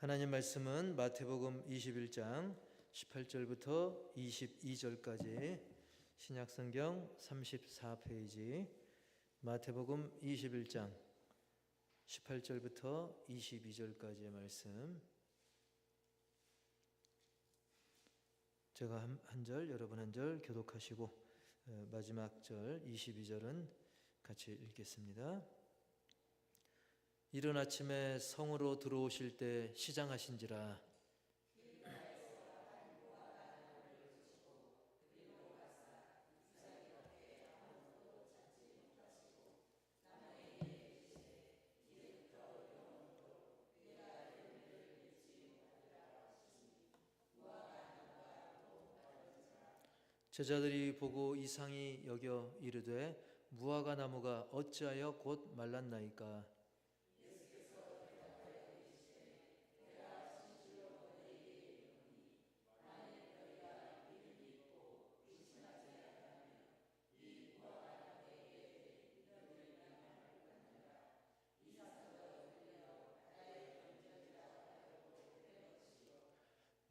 하나님 말씀은 마태복음 21장 18절부터 22절까지 신약성경 34페이지 마태복음 21장 18절부터 22절까지의 말씀 제가 한 절 여러분 한 절 교독하시고 어, 마지막 절 22절은 같이 읽겠습니다. 이른 아침에 성으로 들어오실 때 시장하신지라. 제자들이 보고 이상히 여겨 이르되 무화과 나무가 어찌하여 곧 말랐나이까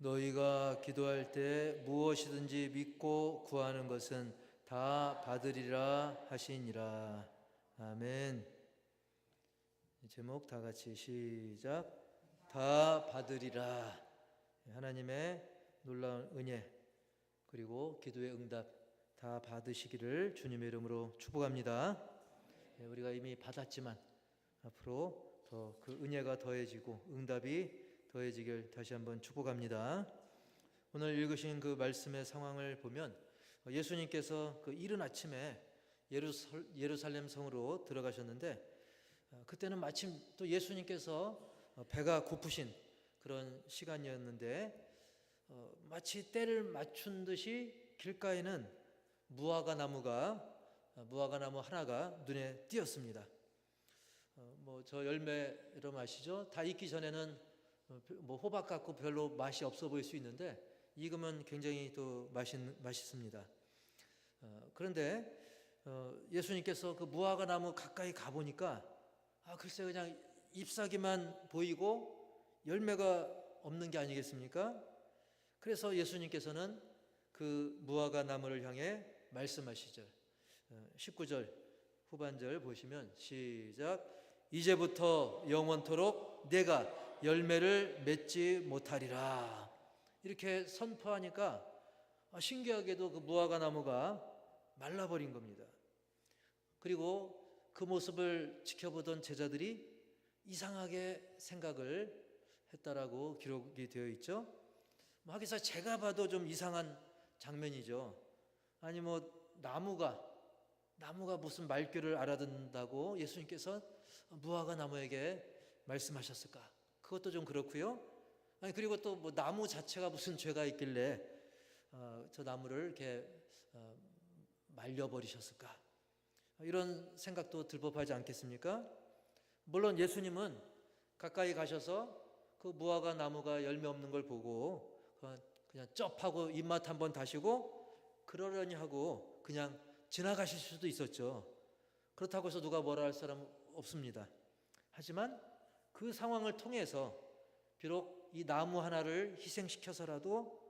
너희가 기도할 때 무엇이든지 믿고 구하는 것은 다 받으리라 하시니라. 아멘. 제목 다 같이 시작. 다 받으리라. 하나님의 놀라운 은혜 그리고 기도의 응답 다 받으시기를 주님의 이름으로 축복합니다. 예, 우리가 이미 받았지만 앞으로 더 그 은혜가 더해지고 응답이 더해지길 다시 한번 축복합니다. 오늘 읽으신 그 말씀의 상황을 보면 예수님께서 그 이른 아침에 예루살렘 성으로 들어가셨는데 어, 그때는 마침 또 예수님께서 배가 고프신 그런 시간이었는데 어, 마치 때를 맞춘 듯이 길가에는 무화과 나무가 어, 무화과 나무 하나가 눈에 띄었습니다. 뭐 저 열매로 마시죠. 다 익기 전에는 뭐 호박 같고 별로 맛이 없어 보일 수 있는데 익으면 굉장히 또 맛있, 맛있습니다. 어, 그런데 어, 예수님께서 그 무화과 나무 가까이 가 보니까 아 글쎄 그냥 잎사귀만 보이고 열매가 없는 게 아니겠습니까? 그래서 예수님께서는 그 무화과 나무를 향해 말씀하시죠. 19절 후반절 보시면 시작 이제부터 영원토록 내가 열매를 맺지 못하리라. 이렇게 선포하니까 아, 신기하게도 그 무화과 나무가 말라버린 겁니다. 그리고 그 모습을 지켜보던 제자들이 이상하게 생각을 했다라고 기록이 되어 있죠. 뭐 하기사 제가 봐도 좀 이상한 장면이죠. 아니 뭐 나무가 나무가 무슨 말귀를 알아듣는다고 예수님께서 무화과 나무에게 말씀하셨을까? 그것도 좀 그렇고요. 아니 그리고 또 뭐 나무 자체가 무슨 죄가 있길래 어, 저 나무를 이렇게 어, 말려버리셨을까? 이런 생각도 들법하지 않겠습니까? 물론 예수님은 가까이 가셔서 그 무화과 나무가 열매 없는 걸 보고 그냥 쩝하고 입맛 한번 다시고 그러려니 하고 그냥 지나가실 수도 있었죠. 그렇다고 해서 누가 뭐라 할 사람 없습니다. 하지만 그 상황을 통해서 비록 이 나무 하나를 희생시켜서라도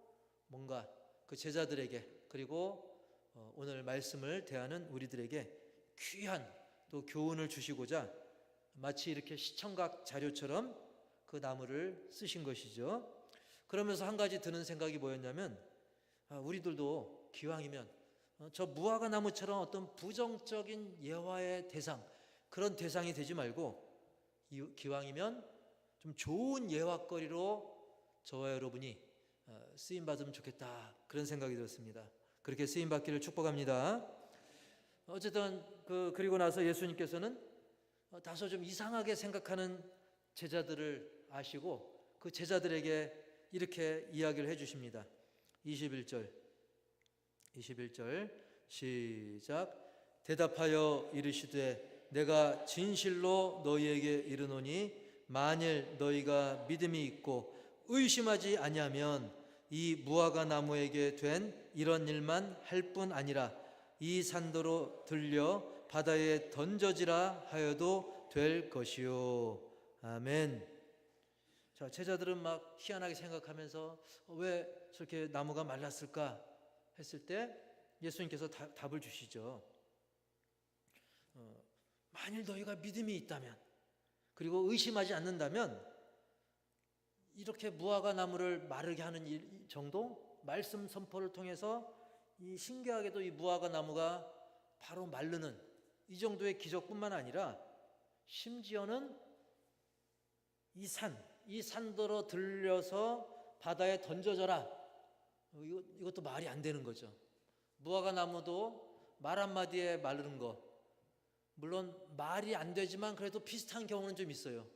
뭔가 그 제자들에게 그리고 어, 오늘 말씀을 대하는 우리들에게 귀한 또 교훈을 주시고자 마치 이렇게 시청각 자료처럼 그 나무를 쓰신 것이죠. 그러면서 한 가지 드는 생각이 뭐였냐면 아, 우리들도 기왕이면 어, 저 무화과 나무처럼 어떤 부정적인 예화의 대상 그런 대상이 되지 말고 기왕이면 좀 좋은 예화거리로 저와 여러분이 어, 쓰임 받으면 좋겠다 그런 생각이 들었습니다. 그렇게 쓰임 받기를 축복합니다. 어쨌든 그 그리고 나서 예수님께서는 어, 다소 좀 이상하게 생각하는 제자들을 아시고 그 제자들에게 이렇게 이야기를 해 주십니다. 21절 21절 시작 대답하여 이르시되 내가 진실로 너희에게 이르노니 만일 너희가 믿음이 있고 의심하지 아니하면 이 무화과 나무에게 된 이런 일만 할 뿐 아니라 이 산도로 들려 바다에 던져지라 하여도 될 것이요 아멘. 자, 제자들은 막 희한하게 생각하면서 어, 왜 저렇게 나무가 말랐을까 했을 때 예수님께서 다- 답을 주시죠. 어, 만일 너희가 믿음이 있다면 그리고 의심하지 않는다면 이렇게 무화과 나무를 마르게 하는 일 정도 말씀 선포를 통해서 이 신기하게도 이 무화과 나무가 바로 마르는 이 정도의 기적뿐만 아니라 심지어는 이 산, 이 산더러 들려서 바다에 던져져라. 이것도 말이 안 되는 거죠. 무화과 나무도 말 한마디에 마르는 거. 물론 말이 안 되지만 그래도 비슷한 경우는 좀 있어요.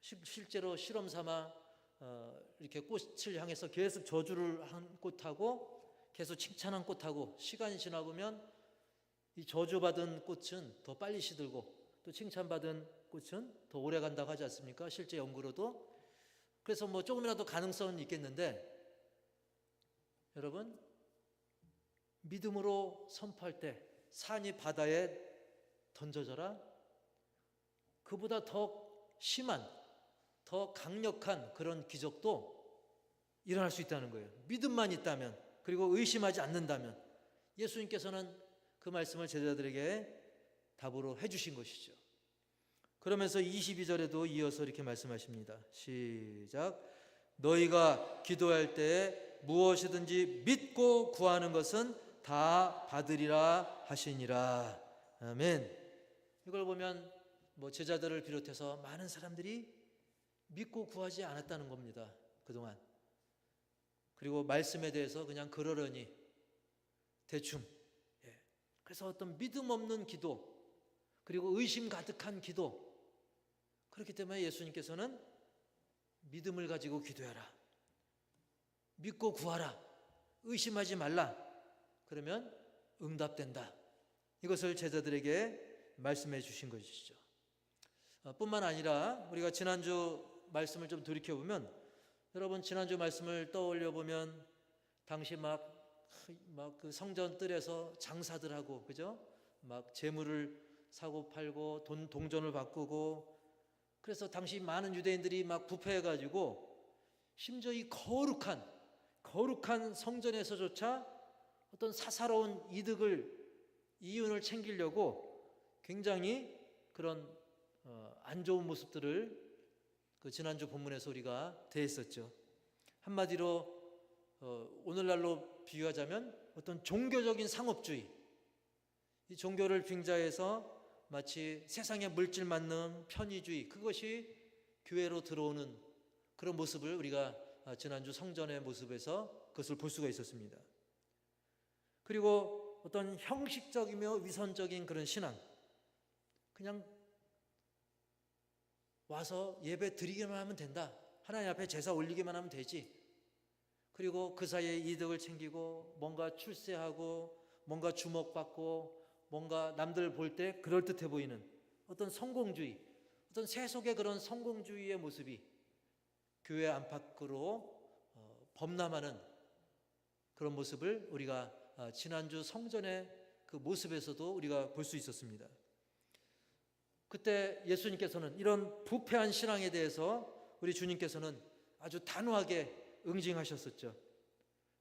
실- 실제로 실험 삼아 어, 이렇게 꽃을 향해서 계속 저주를 한 꽃하고 계속 칭찬한 꽃하고 시간이 지나 보면 이 저주받은 꽃은 더 빨리 시들고 또 칭찬받은 꽃은 더 오래 간다고 하지 않습니까? 실제 연구로도 그래서 뭐 조금이라도 가능성은 있겠는데 여러분 믿음으로 선포할 때 산이 바다에 던져져라 그보다 더 심한 더 강력한 그런 기적도 일어날 수 있다는 거예요. 믿음만 있다면 그리고 의심하지 않는다면 예수님께서는 그 말씀을 제자들에게 답으로 해주신 것이죠. 그러면서 22절에도 이어서 이렇게 말씀하십니다. 시작. 너희가 기도할 때 무엇이든지 믿고 구하는 것은 다 받으리라 하시니라. 아멘. 이걸 보면 뭐 제자들을 비롯해서 많은 사람들이 믿고 구하지 않았다는 겁니다. 그동안. 그리고 말씀에 대해서 그냥 그러려니 대충. 예. 그래서 어떤 믿음 없는 기도, 그리고 의심 가득한 기도. 그렇기 때문에 예수님께서는 믿음을 가지고 기도해라. 믿고 구하라. 의심하지 말라. 그러면 응답된다. 이것을 제자들에게 말씀해 주신 것이죠. 어, 뿐만 아니라 우리가 지난주 말씀을 좀 돌이켜 보면 여러분 지난주 말씀을 떠올려 보면 당시 막 막 그 성전 뜰에서 장사들하고 그죠? 막 재물을 사고 팔고 돈 동전을 바꾸고 그래서 당시 많은 유대인들이 막 부패해 가지고 심지어 이 거룩한 거룩한 성전에서조차 어떤 사사로운 이득을 이윤을 챙기려고 굉장히 그런 어, 안 좋은 모습들을 그 지난주 본문에서 우리가 대했었죠. 한마디로 어, 오늘날로 비유하자면 어떤 종교적인 상업주의, 이 종교를 빙자해서 마치 세상의 물질 맞는 편의주의 그것이 교회로 들어오는 그런 모습을 우리가 아, 지난주 성전의 모습에서 그것을 볼 수가 있었습니다. 그리고 어떤 형식적이며 위선적인 그런 신앙, 그냥 와서 예배 드리기만 하면 된다. 하나님 앞에 제사 올리기만 하면 되지. 그리고 그 사이에 이득을 챙기고 뭔가 출세하고 뭔가 주목받고 뭔가 남들 볼 때 그럴듯해 보이는 어떤 성공주의, 어떤 세속의 그런 성공주의의 모습이 교회 안팎으로 어, 범람하는 그런 모습을 우리가 아, 지난주 성전의 그 모습에서도 우리가 볼 수 있었습니다. 그때 예수님께서는 이런 부패한 신앙에 대해서 우리 주님께서는 아주 단호하게 응징하셨었죠.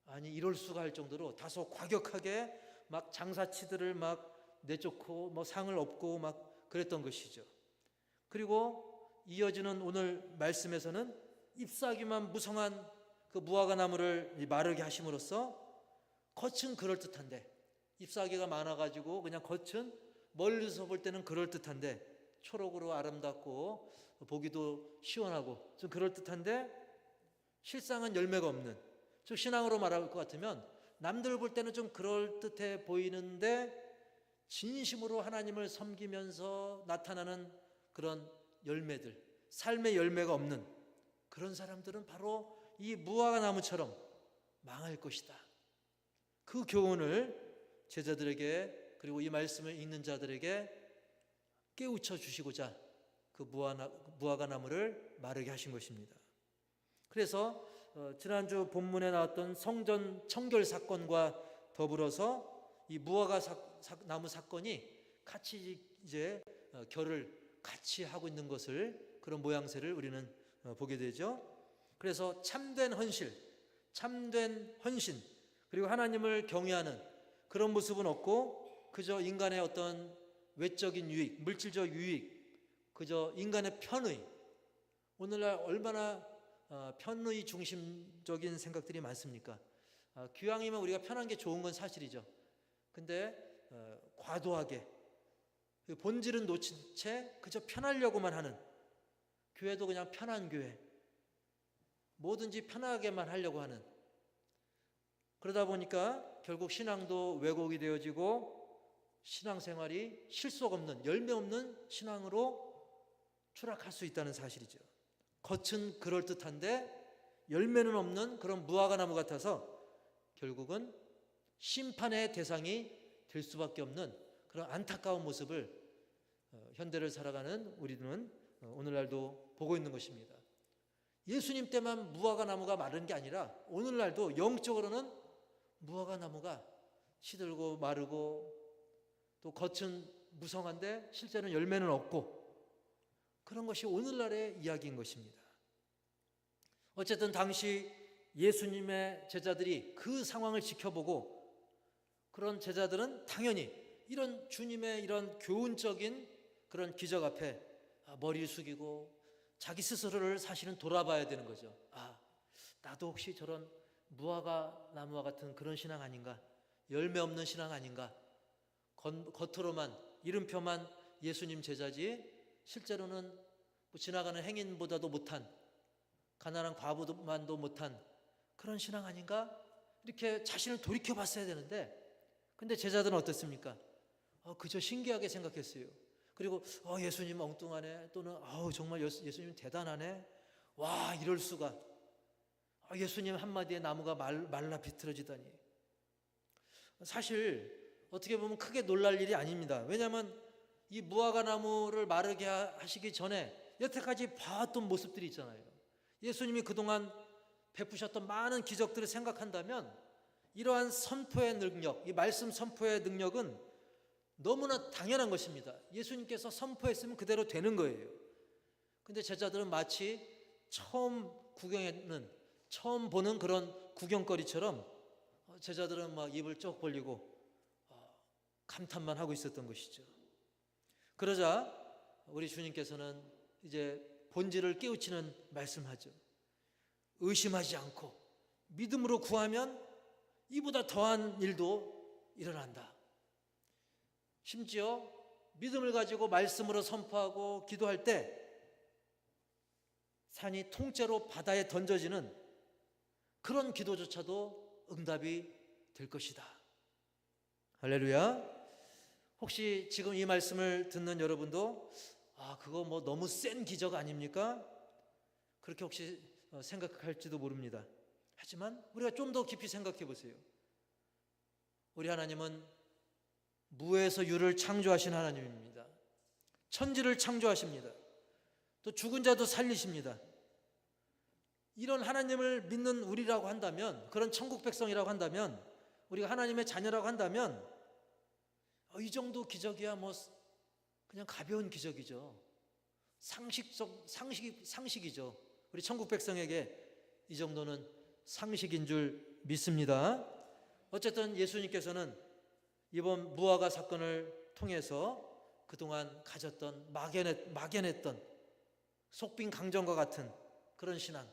아니 이럴 수가 할 정도로 다소 과격하게 막 장사치들을 막 내쫓고 뭐 상을 얻고 막 그랬던 것이죠. 그리고 이어지는 오늘 말씀에서는 잎사귀만 무성한 그 무화과 나무를 마르게 하심으로써 겉은 그럴 듯한데 잎사귀가 많아가지고 그냥 겉은 멀리서 볼 때는 그럴 듯한데 초록으로 아름답고 보기도 시원하고 좀 그럴 듯한데 실상은 열매가 없는 즉 신앙으로 말할 것 같으면 남들 볼 때는 좀 그럴 듯해 보이는데 진심으로 하나님을 섬기면서 나타나는 그런 열매들 삶의 열매가 없는 그런 사람들은 바로 이 무화과 나무처럼 망할 것이다. 그 교훈을 제자들에게 그리고 이 말씀을 읽는 자들에게 깨우쳐 주시고자 그 무화과 나무를 마르게 하신 것입니다. 그래서 어, 지난주 본문에 나왔던 성전 청결 사건과 더불어서 이 무화과 사, 사, 나무 사건이 같이 이제 어, 결을 같이 하고 있는 것을 그런 모양새를 우리는 어, 보게 되죠. 그래서 참된 헌실, 참된 헌신, 그리고 하나님을 경외하는 그런 모습은 없고 그저 인간의 어떤 외적인 유익, 물질적 유익, 그저 인간의 편의. 오늘날 얼마나 어, 편의 중심적인 생각들이 많습니까? 아, 기왕이면 우리가 편한 게 좋은 건 사실이죠. 근데 어, 과도하게 그 본질은 놓친 채 그저 편하려고만 하는 교회도 그냥 편한 교회. 뭐든지 편하게만 하려고 하는 그러다 보니까 결국 신앙도 왜곡이 되어지고 신앙생활이 실속 없는 열매 없는 신앙으로 추락할 수 있다는 사실이죠. 겉은 그럴 듯한데 열매는 없는 그런 무화과 나무 같아서 결국은 심판의 대상이 될 수밖에 없는 그런 안타까운 모습을 어, 현대를 살아가는 우리는 어, 오늘날도 보고 있는 것입니다. 예수님 때만 무화과 나무가 마른 게 아니라 오늘날도 영적으로는 무화과 나무가 시들고 마르고 또 겉은 무성한데 실제는 열매는 없고 그런 것이 오늘날의 이야기인 것입니다. 어쨌든 당시 예수님의 제자들이 그 상황을 지켜보고 그런 제자들은 당연히 이런 주님의 이런 교훈적인 그런 기적 앞에 아, 머리를 숙이고 자기 스스로를 사실은 돌아봐야 되는 거죠. 아, 나도 혹시 저런 무화과 나무와 같은 그런 신앙 아닌가? 열매 없는 신앙 아닌가? 겉, 겉으로만 이름표만 예수님 제자지 실제로는 뭐 지나가는 행인보다도 못한 가난한 과부만도 못한 그런 신앙 아닌가? 이렇게 자신을 돌이켜 봤어야 되는데 근데 제자들은 어떻습니까? 어, 그저 신기하게 생각했어요. 그리고 어, 예수님 엉뚱하네 또는 어, 정말 예수, 예수 님 대단하네 와 이럴 수가 아, 예수님 한마디에 나무가 말, 말라 비틀어지다니 사실 어떻게 보면 크게 놀랄 일이 아닙니다 왜냐하면 이 무화과 나무를 마르게 하- 하시기 전에 여태까지 봐왔던 모습들이 있잖아요 예수님이 그동안 베푸셨던 많은 기적들을 생각한다면 이러한 선포의 능력 이 말씀 선포의 능력은 너무나 당연한 것입니다. 예수님께서 선포했으면 그대로 되는 거예요. 근데 제자들은 마치 처음 구경하는, 처음 보는 그런 구경거리처럼 어, 제자들은 막 입을 쩍 벌리고 어, 감탄만 하고 있었던 것이죠. 그러자 우리 주님께서는 이제 본질을 깨우치는 말씀하죠. 의심하지 않고 믿음으로 구하면 이보다 더한 일도 일어난다. 심지어 믿음을 가지고 말씀으로 선포하고 기도할 때 산이 통째로 바다에 던져지는 그런 기도조차도 응답이 될 것이다. 할렐루야. 혹시 지금 이 말씀을 듣는 여러분도 아, 그거 뭐 너무 센 기적 아닙니까? 그렇게 혹시 어, 생각할지도 모릅니다. 하지만 우리가 좀 더 깊이 생각해 보세요. 우리 하나님은 무에서 유를 창조하신 하나님입니다. 천지를 창조하십니다. 또 죽은 자도 살리십니다. 이런 하나님을 믿는 우리라고 한다면, 그런 천국 백성이라고 한다면, 우리가 하나님의 자녀라고 한다면, 어, 이 정도 기적이야 뭐 그냥 가벼운 기적이죠. 상식적 상식 상식이죠. 우리 천국 백성에게 이 정도는 상식인 줄 믿습니다. 어쨌든 예수님께서는 이번 무화과 사건을 통해서 그동안 가졌던 막연했, 막연했던 속빈 강정과 같은 그런 신앙,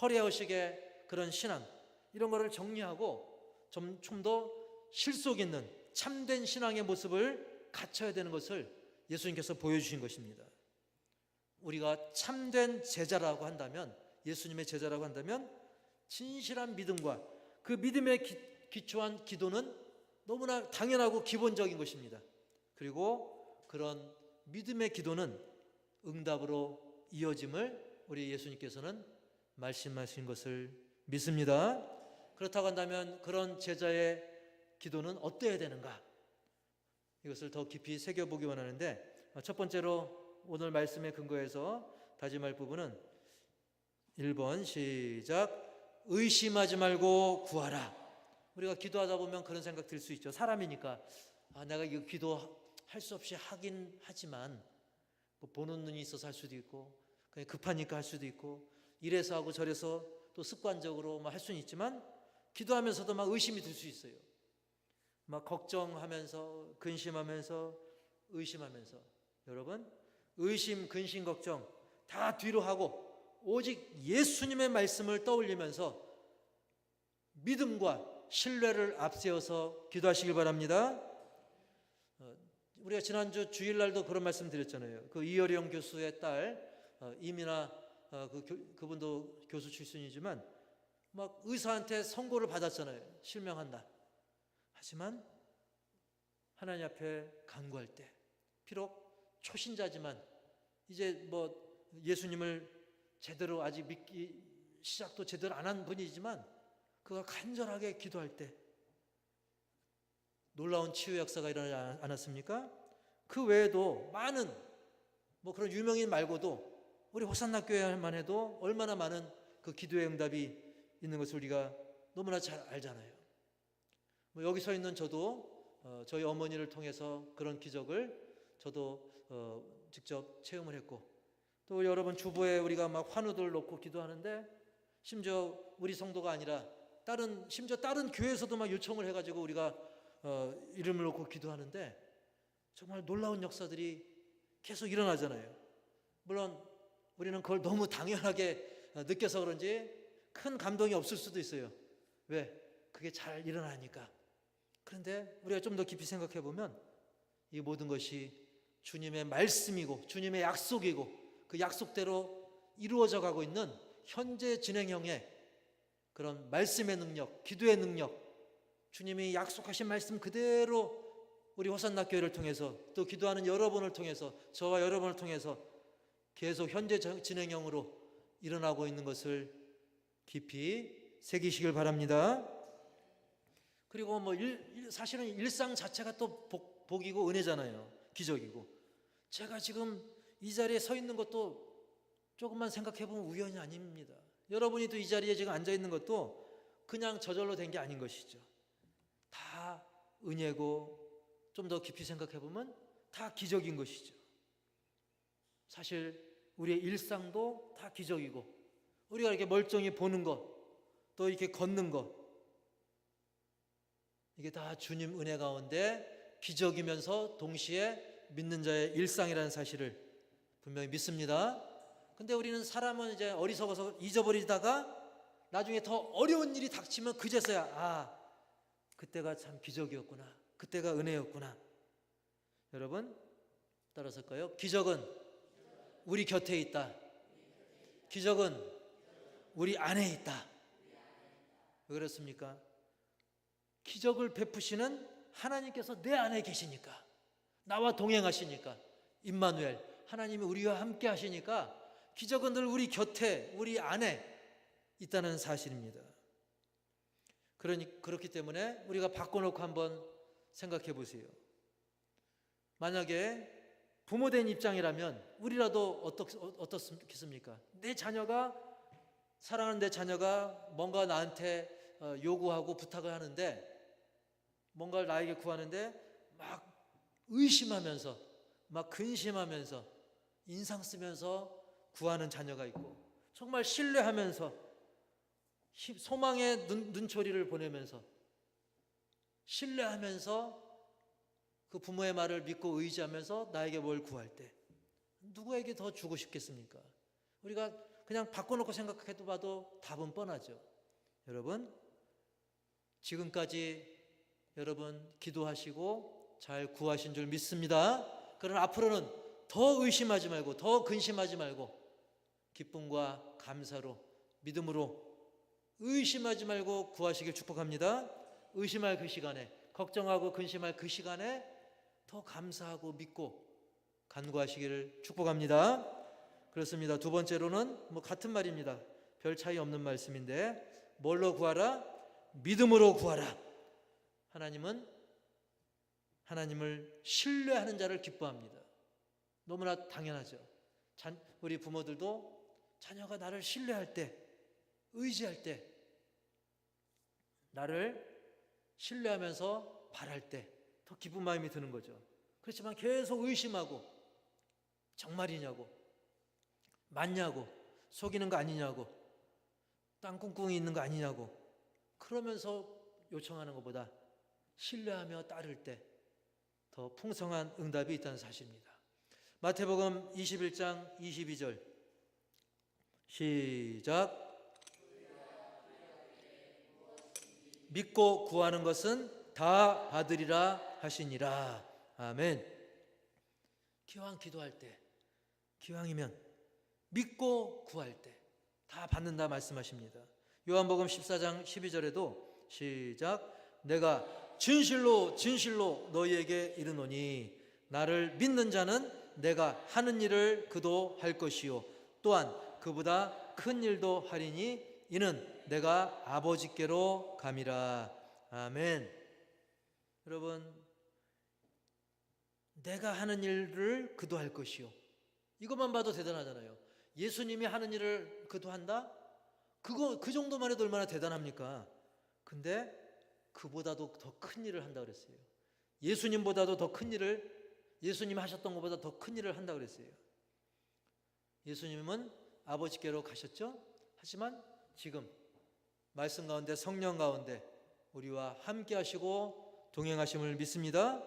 허례허식의 그런 신앙 이런 거를 정리하고 좀 좀 더 실속 있는 참된 신앙의 모습을 갖춰야 되는 것을 예수님께서 보여주신 것입니다. 우리가 참된 제자라고 한다면 예수님의 제자라고 한다면 진실한 믿음과 그 믿음에 기, 기초한 기도는 너무나 당연하고 기본적인 것입니다. 그리고 그런 믿음의 기도는 응답으로 이어짐을 우리 예수님께서는 말씀하신 것을 믿습니다. 그렇다고 한다면 그런 제자의 기도는 어때야 되는가? 이것을 더 깊이 새겨보기 원하는데 첫 번째로 오늘 말씀에 근거해서 다짐할 부분은 1번 시작 의심하지 말고 구하라. 우리가 기도하다 보면 그런 생각 들 수 있죠. 사람이니까 아, 내가 이거 기도할 수 없이 하긴 하지만 뭐 보는 눈이 있어서 할 수도 있고 그냥 급하니까 할 수도 있고 이래서 하고 저래서 또 습관적으로 뭐할 수는 있지만 기도하면서도 막 의심이 들 수 있어요. 막 걱정하면서 근심하면서 의심하면서 여러분 의심 근심 걱정 다 뒤로 하고 오직 예수님의 말씀을 떠올리면서 믿음과 신뢰를 앞세워서 기도하시길 바랍니다. 어, 우리가 지난주 주일날도 그런 말씀 드렸잖아요. 그 이어령 교수의 딸 어, 이민아 어, 그 교- 그분도 교수 출신이지만 막 의사한테 선고를 받았잖아요. 실명한다. 하지만 하나님 앞에 간구할 때 비록 초신자지만 이제 뭐 예수님을 제대로 아직 믿기 시작도 제대로 안 한 분이지만 그가 간절하게 기도할 때 놀라운 치유 역사가 일어나지 않- 않았습니까? 그 외에도 많은 뭐 그런 유명인 말고도 우리 호산나 교회만 해도 얼마나 많은 그 기도의 응답이 있는 것을 우리가 너무나 잘 알잖아요. 뭐 여기 서 있는 저도 어, 저희 어머니를 통해서 그런 기적을 저도 어, 직접 체험을 했고 또 여러분 주보에 우리가 막 환우들 놓고 기도하는데 심지어 우리 성도가 아니라 다른 심지어 다른 교회에서도 막 요청을 해가지고 우리가 어, 이름을 놓고 기도하는데 정말 놀라운 역사들이 계속 일어나잖아요. 물론 우리는 그걸 너무 당연하게 어, 느껴서 그런지 큰 감동이 없을 수도 있어요. 왜? 그게 잘 일어나니까. 그런데 우리가 좀 더 깊이 생각해 보면 이 모든 것이 주님의 말씀이고 주님의 약속이고 그 약속대로 이루어져 가고 있는 현재 진행형의 그런 말씀의 능력, 기도의 능력, 주님이 약속하신 말씀 그대로 우리 호산나 교회를 통해서 또 기도하는 여러분을 통해서 저와 여러분을 통해서 계속 현재 저- 진행형으로 일어나고 있는 것을 깊이 새기시길 바랍니다. 그리고 뭐 일, 일- 사실은 일상 자체가 또 복, 복이고 은혜잖아요. 기적이고. 제가 지금 이 자리에 서 있는 것도 조금만 생각해 보면 우연이 아닙니다. 여러분이 또 이 자리에 지금 앉아 있는 것도 그냥 저절로 된 게 아닌 것이죠. 다 은혜고 좀 더 깊이 생각해 보면 다 기적인 것이죠. 사실 우리의 일상도 다 기적이고 우리가 이렇게 멀쩡히 보는 것, 또 이렇게 걷는 것, 이게 다 주님 은혜 가운데 기적이면서 동시에 믿는 자의 일상이라는 사실을 분명히 믿습니다. 근데 우리는 사람은 이제 어리석어서 잊어버리다가 나중에 더 어려운 일이 닥치면 그제서야 아 그때가 참 기적이었구나. 그때가 은혜였구나. 여러분 따라서까요? 기적은 우리 곁에 있다. 기적은 우리 안에 있다. 왜 그렇습니까 기적을 베푸시는 하나님께서 내 안에 계시니까 나와 동행하시니까 임마누엘 하나님이 우리와 함께 하시니까 기적은 늘 우리 곁에 우리 안에 있다는 사실입니다. 그러니 그렇기 때문에 우리가 바꿔놓고 한번 생각해 보세요. 만약에 부모된 입장이라면 우리라도 어떻, 어떻겠습니까? 내 자녀가 사랑하는 내 자녀가 뭔가 나한테 어, 요구하고 부탁을 하는데 뭔가를 나에게 구하는데 막 의심하면서 막 근심하면서 인상 쓰면서 구하는 자녀가 있고 정말 신뢰하면서 히- 소망의 눈, 눈초리를 보내면서 신뢰하면서 그 부모의 말을 믿고 의지하면서 나에게 뭘 구할 때 누구에게 더 주고 싶겠습니까? 우리가 그냥 바꿔놓고 생각해도 봐도 답은 뻔하죠. 여러분 지금까지 여러분 기도하시고 잘 구하신 줄 믿습니다. 그러나 앞으로는 더 의심하지 말고 더 근심하지 말고 기쁨과 감사로 믿음으로 의심하지 말고 구하시길 축복합니다. 의심할 그 시간에 걱정하고 근심할 그 시간에 더 감사하고 믿고 간구하시기를 축복합니다. 그렇습니다. 두 번째로는 뭐 같은 말입니다. 별 차이 없는 말씀인데 뭘로 구하라? 믿음으로 구하라. 하나님은 하나님을 신뢰하는 자를 기뻐합니다. 너무나 당연하죠. 잔- 우리 부모들도 자녀가 나를 신뢰할 때, 의지할 때, 나를 신뢰하면서 바랄 때 더 기쁜 마음이 드는 거죠. 그렇지만 계속 의심하고 정말이냐고 맞냐고 속이는 거 아니냐고 땅꿍꿍이 있는 거 아니냐고 그러면서 요청하는 것보다 신뢰하며 따를 때 더 풍성한 응답이 있다는 사실입니다. 마태복음 21장 22절. 시작. 믿고 구하는 것은 다 받으리라 하시니라. 아멘. 기왕 기도할 때 기왕이면 믿고 구할 때 다 받는다 말씀하십니다. 요한복음 14장 12절에도 시작. 내가 진실로 진실로 너희에게 이르노니 나를 믿는 자는 내가 하는 일을 그도 할 것이요. 또한 그보다 큰 일도 하리니 이는 내가 아버지께로 감이라. 아멘. 여러분 내가 하는 일을 그도 할 것이요. 이것만 봐도 대단하잖아요. 예수님이 하는 일을 그도 한다? 그거 그 정도만 해도 얼마나 대단합니까? 근데 그보다도 더 큰 일을 한다 그랬어요. 예수님보다도 더 큰 일을 예수님 하셨던 것보다 더 큰 일을 한다 그랬어요. 예수님은 아버지께로 가셨죠? 하지만 지금 말씀 가운데 성령 가운데 우리와 함께 하시고 동행하심을 믿습니다.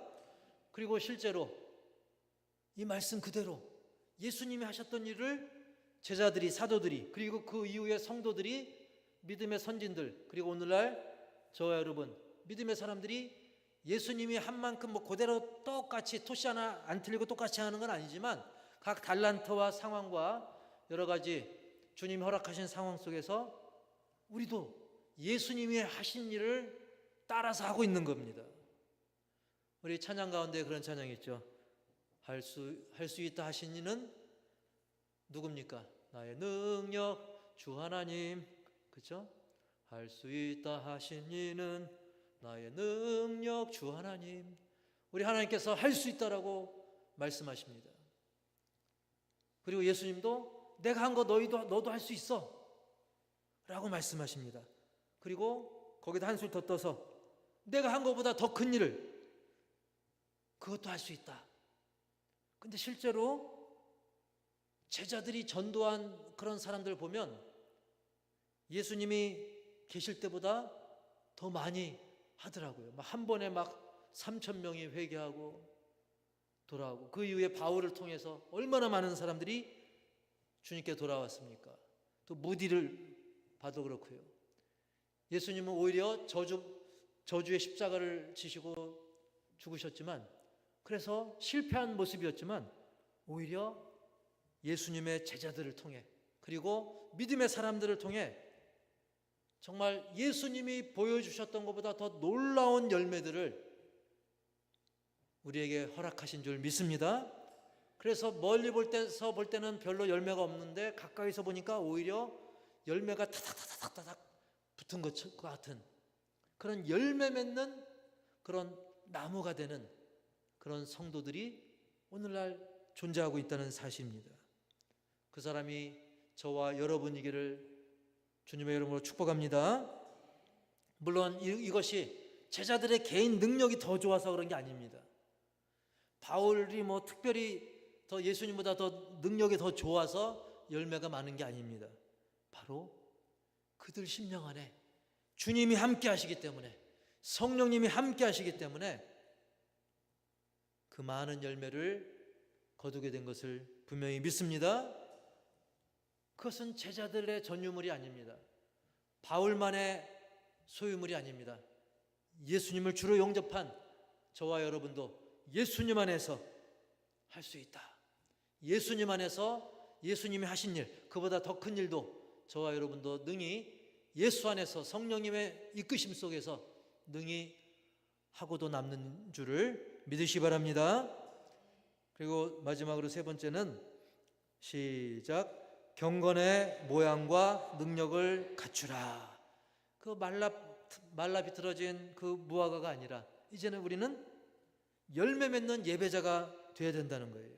그리고 실제로 이 말씀 그대로 예수님이 하셨던 일을 제자들이 사도들이 그리고 그 이후의 성도들이 믿음의 선진들 그리고 오늘날 저와 여러분 믿음의 사람들이 예수님이 한 만큼 뭐 그대로 똑같이 토시 하나 안 틀리고 똑같이 하는 건 아니지만 각 달란트와 상황과 여러 가지 주님이 허락하신 상황 속에서 우리도 예수님이 하신 일을 따라서 하고 있는 겁니다. 우리 찬양 가운데 그런 찬양이 있죠. 할 수 할 수 있다 하신 이는 누굽니까? 나의 능력 주 하나님 그렇죠? 할 수 있다 하신 이는 나의 능력 주 하나님 우리 하나님께서 할 수 있다라고 말씀하십니다. 그리고 예수님도 내가 한 거 너희도 너도 할 수 있어 라고 말씀하십니다. 그리고 거기다 한술 더 떠서 내가 한 것보다 더 큰 일을 그것도 할 수 있다. 근데 실제로 제자들이 전도한 그런 사람들 보면 예수님이 계실 때보다 더 많이 하더라고요. 막한 번에 막 3천 명이 회개하고 돌아오고 그 이후에 바울을 통해서 얼마나 많은 사람들이 주님께 돌아왔습니까? 또 무디를 봐도 그렇고요. 예수님은 오히려 저주 저주의 십자가를 지시고 죽으셨지만 그래서 실패한 모습이었지만 오히려 예수님의 제자들을 통해 그리고 믿음의 사람들을 통해 정말 예수님이 보여주셨던 것보다 더 놀라운 열매들을 우리에게 허락하신 줄 믿습니다. 그래서 멀리 볼 때서 볼 때는 별로 열매가 없는데 가까이서 보니까 오히려 열매가 타닥타닥타닥 붙은 것 같은 그런 열매 맺는 그런 나무가 되는 그런 성도들이 오늘날 존재하고 있다는 사실입니다. 그 사람이 저와 여러분이기를 주님의 이름으로 축복합니다. 물론 이, 것이 제자들의 개인 능력이 더 좋아서 그런 게 아닙니다. 바울이 뭐 특별히 더 예수님보다 더 능력이 더 좋아서 열매가 많은 게 아닙니다. 바로 그들 심령 안에 주님이 함께 하시기 때문에 성령님이 함께 하시기 때문에 그 많은 열매를 거두게 된 것을 분명히 믿습니다. 그것은 제자들의 전유물이 아닙니다. 바울만의 소유물이 아닙니다. 예수님을 주로 영접한 저와 여러분도 예수님 안에서 할 수 있다. 예수님 안에서 예수님이 하신 일, 그보다 더 큰 일도 저와 여러분도 능히 예수 안에서 성령님의 이끄심 속에서 능히 하고도 남는 줄을 믿으시 바랍니다. 그리고 마지막으로 세 번째는 시작 경건의 모양과 능력을 갖추라. 그 말라 말라 비틀어진 그 무화과가 아니라 이제는 우리는 열매 맺는 예배자가 되어야 된다는 거예요.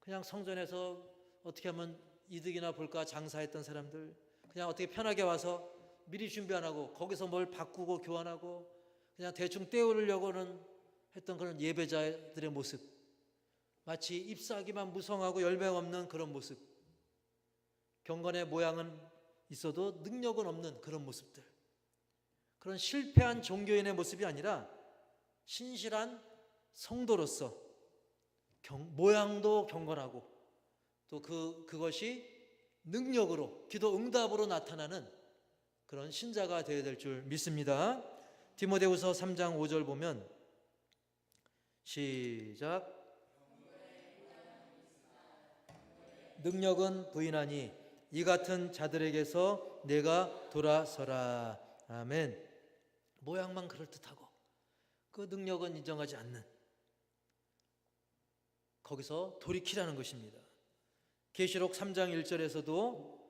그냥 성전에서 어떻게 하면 이득이나 볼까 장사했던 사람들 그냥 어떻게 편하게 와서 미리 준비 안 하고 거기서 뭘 바꾸고 교환하고 그냥 대충 때우려고는 했던 그런 예배자들의 모습 마치 잎사귀만 무성하고 열매 없는 그런 모습 경건의 모양은 있어도 능력은 없는 그런 모습들. 그런 실패한 종교인의 모습이 아니라 신실한 성도로서 경- 모양도 경건하고 또 그 그것이 능력으로 기도 응답으로 나타나는 그런 신자가 되어야 될 줄 믿습니다. 디모데후서 3장 5절 보면 시작 능력은 부인하니 이 같은 자들에게서 내가 돌아서라. 아멘. 모양만 그럴듯하고 그 능력은 인정하지 않는 거기서 돌이키라는 것입니다. 계시록 3장 1절에서도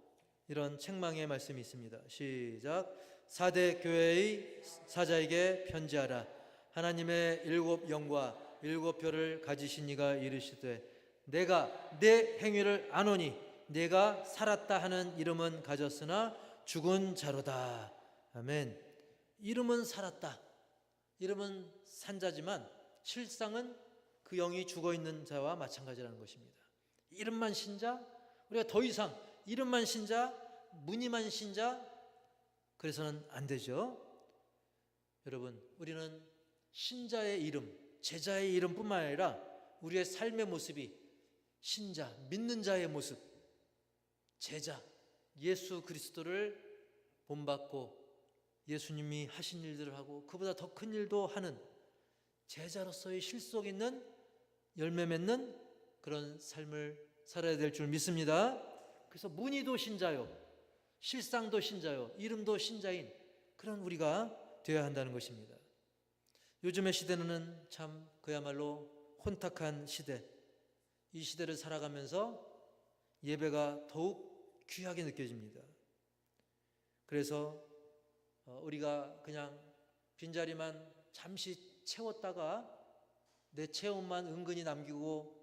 이런 책망의 말씀이 있습니다. 시작. 사대 교회의 사자에게 편지하라. 하나님의 일곱 영과 일곱 별을 가지신 이가 이르시되 내가 내 행위를 아노니 내가 살았다 하는 이름은 가졌으나 죽은 자로다. 아멘. 이름은 살았다. 이름은 산자지만 실상은 그 영이 죽어 있는 자와 마찬가지라는 것입니다. 이름만 신자, 우리가 더 이상 이름만 신자, 무늬만 신자, 그래서는 안 되죠. 여러분, 우리는 신자의 이름, 제자의 이름뿐만 아니라 우리의 삶의 모습이 신자, 믿는 자의 모습, 제자, 예수 그리스도를 본받고 예수님이 하신 일들을 하고 그보다 더 큰 일도 하는 제자로서의 실속 있는 열매 맺는 그런 삶을 살아야 될 줄 믿습니다. 그래서 문의도 신자요, 실상도 신자요, 이름도 신자인 그런 우리가 되어야 한다는 것입니다. 요즘의 시대는 참 그야말로 혼탁한 시대. 이 시대를 살아가면서 예배가 더욱 귀하게 느껴집니다. 그래서 어, 우리가 그냥 빈자리만 잠시 채웠다가 내 체험만 은근히 남기고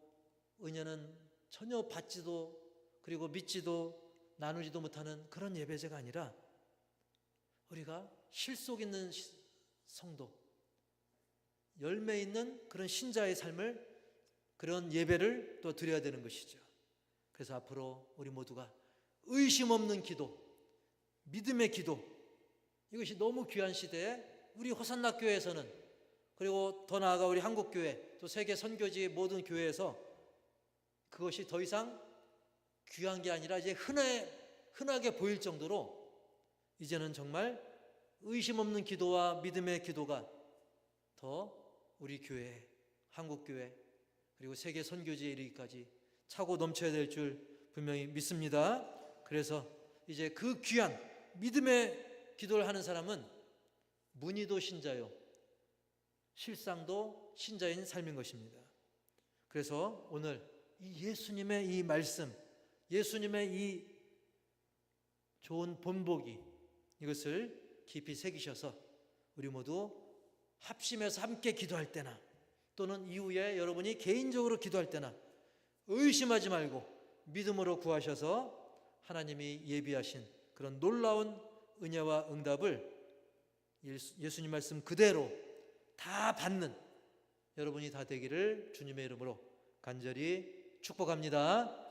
은혜는 전혀 받지도 그리고 믿지도 나누지도 못하는 그런 예배제가 아니라 우리가 실속 있는 시- 성도, 열매 있는 그런 신자의 삶을 그런 예배를 또 드려야 되는 것이죠. 그래서 앞으로 우리 모두가 의심 없는 기도, 믿음의 기도, 이것이 너무 귀한 시대에 우리 호산나 교회에서는 그리고 더 나아가 우리 한국 교회 또 세계 선교지 모든 교회에서 그것이 더 이상 귀한 게 아니라 이제 흔해 흔하게 보일 정도로 이제는 정말 의심 없는 기도와 믿음의 기도가 더 우리 교회, 한국 교회 그리고 세계 선교지에 이르기까지 차고 넘쳐야 될 줄 분명히 믿습니다. 그래서 이제 그 귀한 믿음의 기도를 하는 사람은 문의도 신자요, 실상도 신자인 삶인 것입니다. 그래서 오늘 이 예수님의 이 말씀, 예수님의 이 좋은 본보기 이것을 깊이 새기셔서 우리 모두 합심해서 함께 기도할 때나 또는 이후에 여러분이 개인적으로 기도할 때나 의심하지 말고 믿음으로 구하셔서 하나님이 예비하신 그런 놀라운 은혜와 응답을 예수- 예수님 말씀 그대로 다 받는 여러분이 다 되기를 주님의 이름으로 간절히 축복합니다.